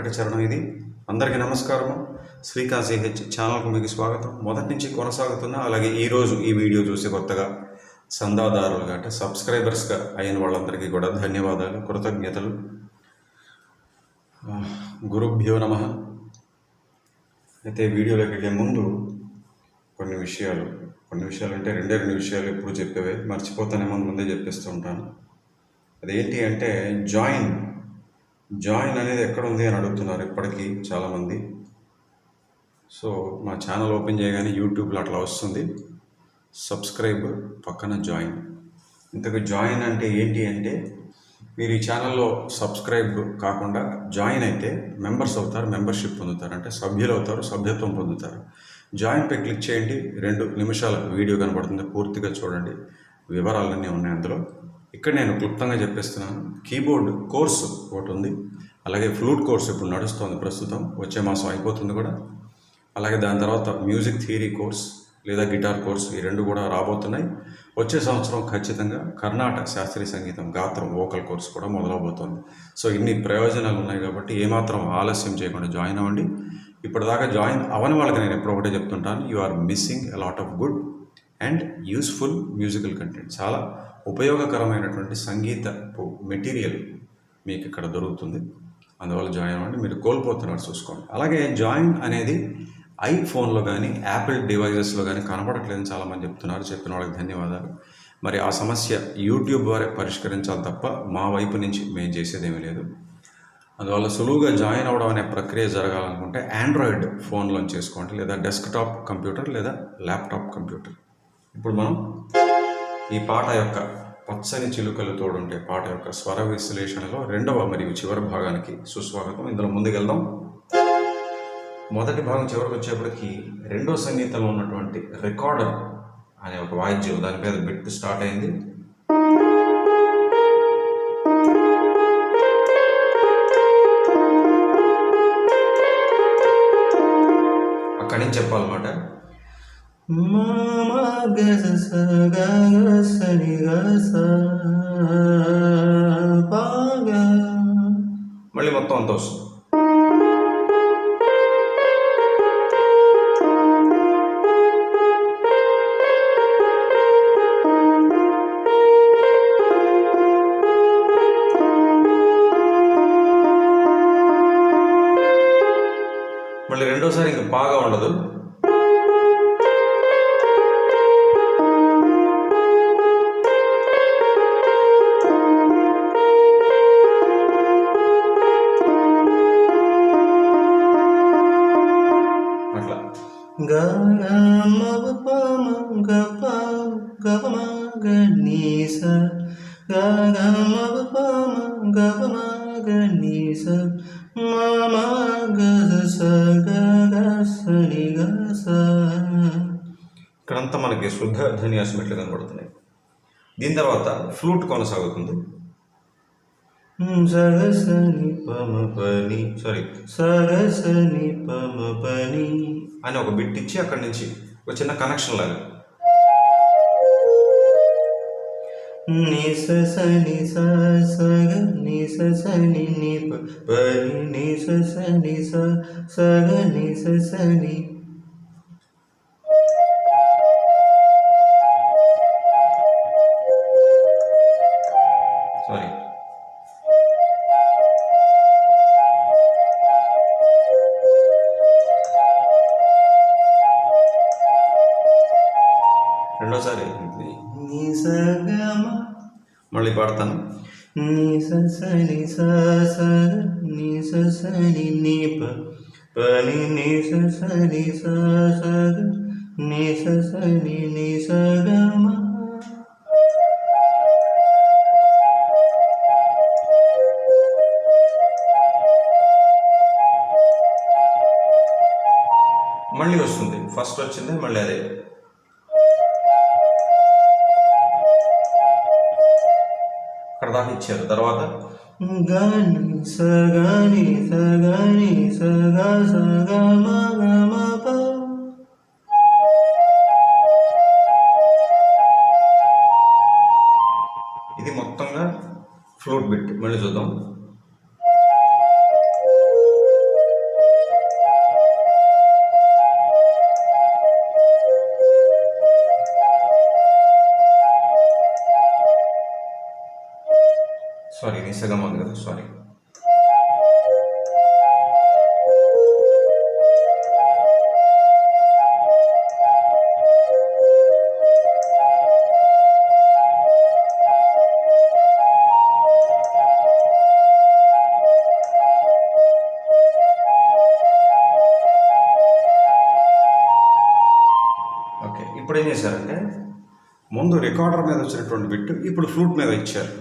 చక్కటి చరణం ఇది. అందరికీ నమస్కారం శ్రీకాంత్ సిహెచ్ ఛానల్కు మీకు స్వాగతం. మొదటి నుంచి కొనసాగుతున్న అలాగే ఈరోజు ఈ వీడియో చూసి కొత్తగా సందాదారులుగా అంటే సబ్స్క్రైబర్స్గా అయిన వాళ్ళందరికీ కూడా ధన్యవాదాలు కృతజ్ఞతలు. గురుభ్యో నమ. అయితే వీడియోలోకి వెళ్ళే ముందు కొన్ని విషయాలు. కొన్ని విషయాలు అంటే రెండే రెండు విషయాలు ఎప్పుడు చెప్పేవే. మర్చిపోతానేమో ముందు ముందే చెప్పేస్తూ ఉంటాను. అదేంటి అంటే జాయిన్ జాయిన్ అనేది ఎక్కడ ఉంది అని అడుగుతున్నారు ఇప్పటికీ చాలామంది. సో మా ఛానల్ ఓపెన్ చేయగానే యూట్యూబ్లో అట్లా వస్తుంది. సబ్స్క్రైబ్ పక్కన జాయిన్. ఇంతకు జాయిన్ అంటే ఏంటి అంటే మీరు ఈ ఛానల్లో సబ్స్క్రైబ్ కాకుండా జాయిన్ అయితే మెంబర్స్ అవుతారు మెంబర్షిప్ పొందుతారు. అంటే సభ్యులు అవుతారు సభ్యత్వం పొందుతారు. జాయిన్పై క్లిక్ చేయండి. రెండు నిమిషాల వీడియో కనబడుతుంది. పూర్తిగా చూడండి. వివరాలన్నీ ఉన్నాయి అందులో. ఇక్కడ నేను క్లుప్తంగా చెప్పేస్తున్నాను. కీబోర్డ్ కోర్సు ఒకటి ఉంది. అలాగే ఫ్లూట్ కోర్స్ ఇప్పుడు నడుస్తోంది ప్రస్తుతం. వచ్చే మాసం అయిపోతుంది కూడా. అలాగే దాని తర్వాత మ్యూజిక్ థియరీ కోర్స్ లేదా గిటార్ కోర్స్ ఈ రెండు కూడా రాబోతున్నాయి. వచ్చే సంవత్సరం ఖచ్చితంగా కర్ణాటక శాస్త్రీయ సంగీతం గాత్రం వోకల్ కోర్స్ కూడా మొదలవబోతోంది. సో ఇన్ని ప్రయోజనాలు ఉన్నాయి కాబట్టి ఏమాత్రం ఆలస్యం చేయకుండా జాయిన్ అవ్వండి. ఇప్పటిదాకా జాయిన్ అవని వాళ్ళకి నేను ఎప్పుడు ఒకటే చెప్తుంటాను. You are missing a lot of good and useful musical content. చాలా ఉపయోగకరమైనటువంటి సంగీత మెటీరియల్ మీకు ఇక్కడ దొరుకుతుంది. అందువల్ల జాయిన్ అవ్వండి. మీరు కోల్పోతున్నారు చూసుకోండి. అలాగే జాయిన్ అనేది ఐఫోన్లో కానీ యాపిల్ డివైజెస్లో కానీ కనపడట్లేదని చాలామంది చెప్తున్నారు. చెప్పిన వాళ్ళకి ధన్యవాదాలు. మరి ఆ సమస్య యూట్యూబ్ ద్వారా పరిష్కరించాలి తప్ప మా వైపు నుంచి మేము చేసేదేమీ లేదు. అందువల్ల సులువుగా జాయిన్ అవ్వడం అనే ప్రక్రియ జరగాలనుకుంటే ఆండ్రాయిడ్ ఫోన్లో చేసుకోండి. లేదా డెస్క్టాప్ కంప్యూటర్ లేదా ల్యాప్టాప్ కంప్యూటర్. ఇప్పుడు మనం ఈ పాట యొక్క పచ్చని చిలుకలు తోడుంటే పాట యొక్క స్వర విశ్లేషణలో రెండవ మరియు చివరి భాగానికి సుస్వాగతం. ఇందులో ముందుకెళ్దాం. మొదటి భాగం చివరికి వచ్చేప్పటికి రెండో సంగీతంలో ఉన్నటువంటి రికార్డర్ అనే ఒక వాయిద్యం దాని మీద బిట్ స్టార్ట్ అయింది. అక్కడి నుంచి చెప్పాలన్నమాట. మళ్ళీ మొత్తం అంత వస్తుంది. మళ్ళీ రెండోసారి ఇంకా బాగా ఉండదు. గ గ మ ప ప మ గ ప మ గ ని స మ మ గ జ స గ గ స ని గ స ఇక్కడంతా మనకి శుద్ధ ధన్యాసమెట్లు కనబడుతున్నాయి. దీని తర్వాత ఫ్లూట్ కొనసాగుతుంది. సగసని పమ పని. సారీ సగసని పమ పని అని ఒక బిట్ ఇచ్చి అక్కడి నుంచి ఒక చిన్న కనెక్షన్ లాగా. నిస సని స సగ నిస సని ని ప పని నిస సని స సగ నిస సని మళ్ళీ పాడతాను. నిస సని స సగ నిస సని ని పని నిస సని స సగ నిస సని ని స గ మ మళ్ళీ వస్తుంది. ఫస్ట్ వచ్చింది మళ్ళీ అదే. దాకా ఇచ్చారు. తర్వాత సగని సగని సగ సగ ఇది మొత్తంగా ఫ్లూట్ బిట్. మళ్ళీ చూద్దాం. సారీ ఉంది కదా సారీ ఓకే ఇప్పుడు ఏం చేశారంటే ముందు రికార్డర్ మీద వచ్చినటువంటి బిట్ ఇప్పుడు ఫ్లూట్ మీద ఇచ్చారు.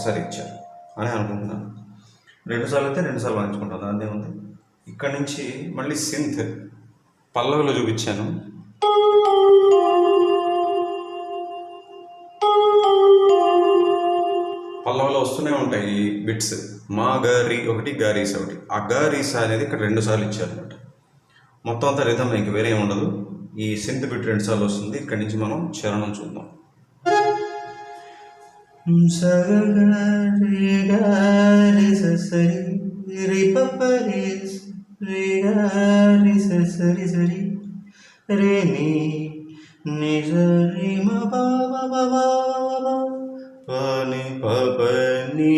ఒకసారి ఇచ్చారు. అని అనుకుంటున్నాను. రెండుసార్లు అయితే రెండుసార్లు వాయించుకుంటాను. అదే ఉంది ఇక్కడ నుంచి మళ్ళీ సింత్ పల్లవిలో చూపించాను. పల్లవిలో వస్తూనే ఉంటాయి ఈ బిట్స్ మా గారి ఒకటి గారీస్ ఒకటి. ఆ గారీస అనేది ఇక్కడ రెండు సార్లు ఇచ్చారనమాట మొత్తం అంతా రిధం ఇంక వేరే ఉండదు. ఈ సింత్ బిట్ రెండు సార్లు వస్తుంది. ఇక్కడి నుంచి మనం చరణం చూద్దాం. సరి గారి సరి రి పరి రి గారి సరి సరి రే ని ని సరి మ ప ప ప ప ప ప ప ని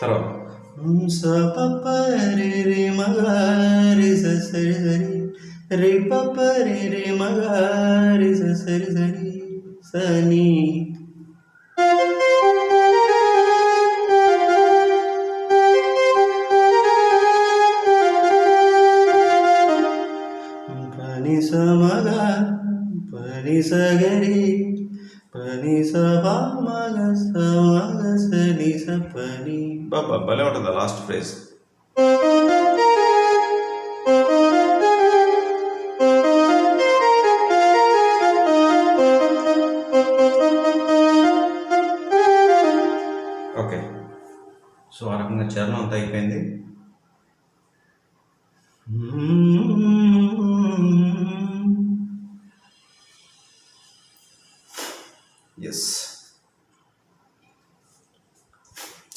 తర్వాత స ప ప రి రి మ గ రి స సరి సరి రి ప ప రి రి మ గ రి మ గ స పని బాబా భలే ఉంటుంది లాస్ట్ ఫ్రేజ్ ఓకే సో ఆ రకంగా చరణం అంతా అయిపోయింది.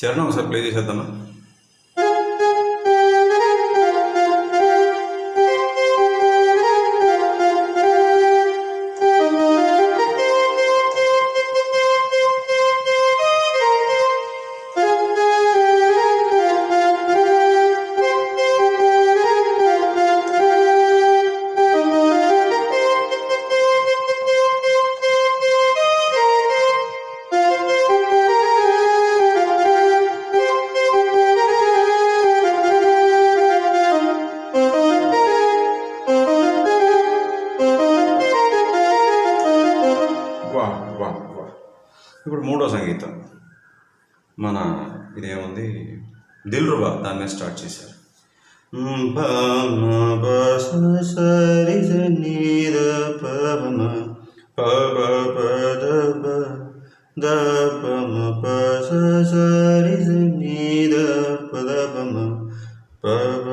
చరణం ఒకసారి ప్లే చేసేద్దామా దిల్రుబా దాని మీద స్టార్ట్ చేశారు. ప సరి స ని ద ప ద ప సరి ప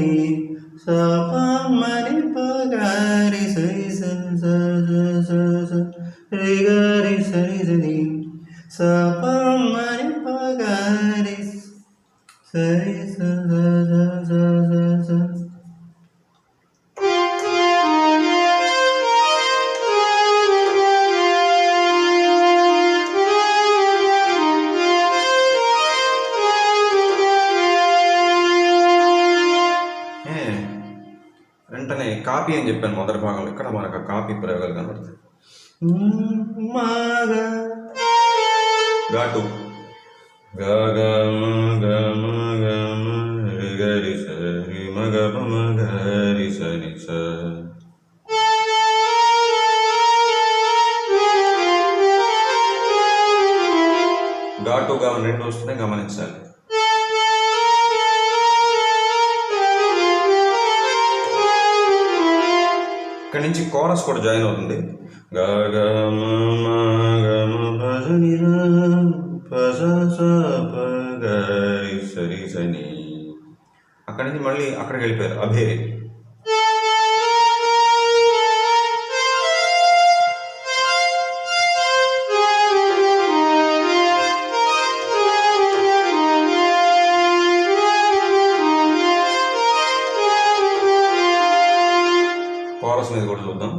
ని స ప మ ని ప గ రి వెంటనే కాపీ అని చెప్పాను మొదటి భాగంలో. ఇక్కడ మనకు కాపీ ప్రయోగాలు కనబడతాయి. ఘాటు గ గ మ గ సరి స ఘాటు. గా రెండు వస్తున్నాయి గమనించాలి. అక్కడి నుంచి కోరస్ కూడా జాయిన్ అవుతుంది. గ అక్కడి నుంచి మళ్ళీ అక్కడికి వెళ్ళిపోయారు అభేరి. కోరస్ మీద కూడా చూద్దాం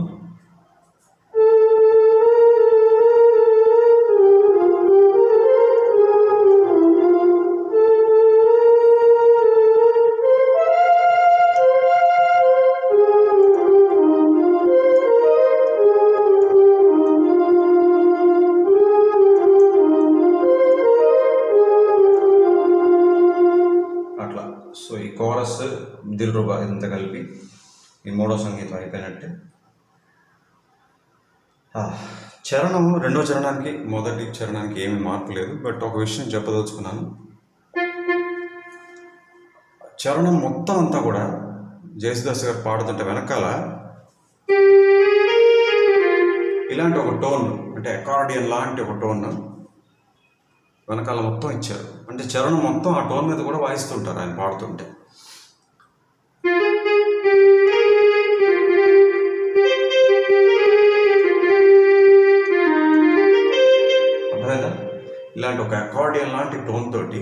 అట్లా సో ఈ కోరస్ దిల్ రూబా ఇంత కలిపి ఈ మూడో సంగీతం అయిపోయినట్టే. చరణం రెండో చరణానికి మొదటి చరణానికి ఏమీ మార్పు లేదు బట్ ఒక విషయం చెప్పదలుచుకున్నాను. చరణం మొత్తం అంతా కూడా జయసుదాస్ గారు పాడుతుంటే వెనకాల ఇలాంటి ఒక టోన్ అంటే అకార్డియన్ లాంటి ఒక టోన్ వెనకాల మొత్తం ఇచ్చారు. అంటే చరణం మొత్తం ఆ టోన్ మీద కూడా వాయిస్తుంటారు ఆయన పాడుతుంటే. ఇలాంటి ఒక అకార్డియన్ లాంటి టోన్ తోటి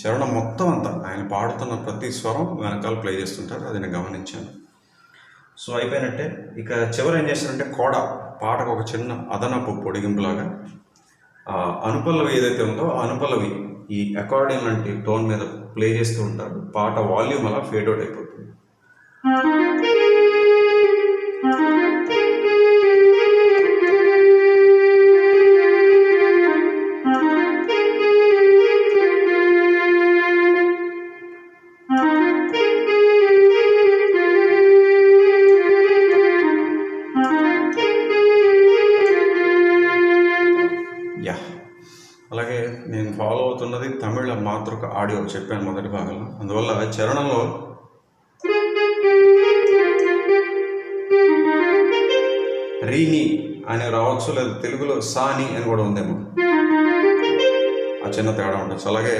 చరణం మొత్తం అంతా ఆయన పాడుతున్న ప్రతి స్వరం వెనకాల ప్లే చేస్తుంటారు. అది నేను గమనించాను. సో అయిపోయినట్టే ఇక చివరి ఏం చేశారంటే కోడ పాటకు ఒక చిన్న అదనపు పొడిగింపులాగా అనుపల్లవి ఏదైతే ఉందో అనుపల్లవి ఈ అకార్డియన్ లాంటి టోన్ మీద ప్లే చేస్తూ ఉంటారు. పాట వాల్యూమ్ అలా ఫేడ్ అవుట్ అయిపోతుంది. చెప్పాను మొదటి భాగంలో. అందువల్ల చరణంలో రీని అని రావచ్చు లేదా తెలుగులో సాని అని కూడా ఉందేమో. ఆ చిన్న తేడా ఉండొచ్చు. అలాగే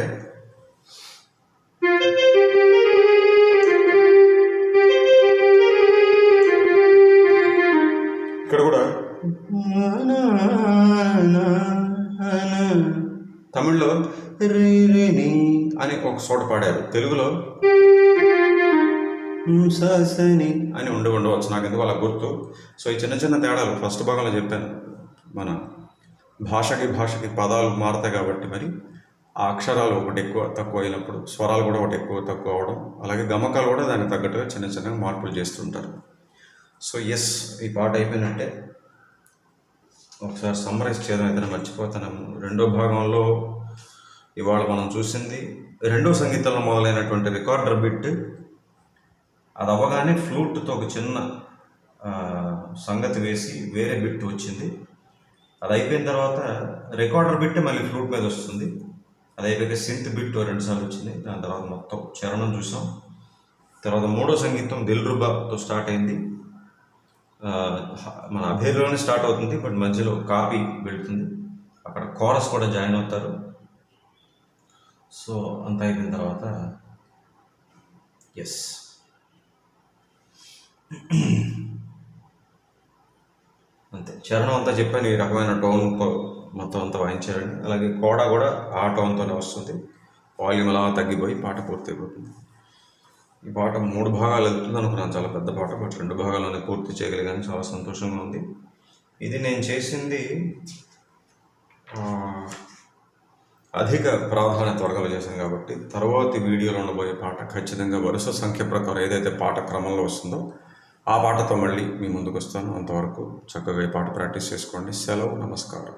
ఇక్కడ కూడా తమిళ్ళో రిని అని ఒక చోట పాడారు. తెలుగులో సని అని ఉండి ఉండవచ్చు. నాకు ఎందుకు అలా గుర్తు? సో ఈ చిన్న చిన్న తేడాలు ఫస్ట్ భాగంలో చెప్పాను. మన భాషకి భాషకి పదాలు మారతాయి కాబట్టి మరి ఆ అక్షరాలు ఒకటి ఎక్కువ తక్కువ అయినప్పుడు స్వరాలు కూడా ఒకటి ఎక్కువ తక్కువ అవడం అలాగే గమకాలు కూడా దానికి తగ్గట్టుగా చిన్న చిన్న మార్పులు చేస్తుంటారు. సో ఎస్ ఈ పాట అయిపోయినట్టే ఒకసారి సమ్మరైజ్ చేయడం ఏదైనా మర్చిపోతాను. రెండో భాగంలో ఇవాళ మనం చూసింది రెండో సంగీతంలో మొదలైనటువంటి రికార్డర్ బిట్ అది అవ్వగానే ఫ్లూట్తో ఒక చిన్న సంగతి వేసి వేరే బిట్ వచ్చింది. అది అయిపోయిన తర్వాత రికార్డర్ బిట్ మళ్ళీ ఫ్లూట్ మీద వస్తుంది. అది అయిపోయాక సింత్ బిట్ రెండుసార్లు వచ్చింది. దాని తర్వాత మొత్తం చరణం చూసాం. తర్వాత మూడో సంగీతం దిల్ రుబాతో స్టార్ట్ అయింది. మన అభేర్లోనే స్టార్ట్ అవుతుంది బట్ మధ్యలో కాపీ వెళుతుంది. అక్కడ కోరస్ కూడా జాయిన్ అవుతారు. సో అంత అయిపోయిన తర్వాత ఎస్ అంతే. చరణం అంతా చెప్పాను ఈ రకమైన టోన్తో మొత్తం అంతా వాయించారండి. అలాగే కోడ కూడా ఆ టోన్తోనే వస్తుంది. వాల్యూమ్ అలా తగ్గిపోయి పాట పూర్తయిపోతుంది. ఈ పాట మూడు భాగాలు వెళ్తుంది అనుకున్నాను. చాలా పెద్ద పాట బట్ రెండు భాగాల్లోనే పూర్తి చేయగలిగాను. చాలా సంతోషంగా ఉంది. ఇది నేను చేసింది అధిక ప్రాధాన్యత వర్గాలు చేశాను కాబట్టి తర్వాతి వీడియోలో ఉండబోయే పాట ఖచ్చితంగా వరుస సంఖ్య ప్రకారం ఏదైతే పాట క్రమంలో వస్తుందో ఆ పాటతో మళ్ళీ మీ ముందుకు వస్తాను. అంతవరకు చక్కగా ఈ పాట ప్రాక్టీస్ చేసుకోండి. సెలవు నమస్కారం.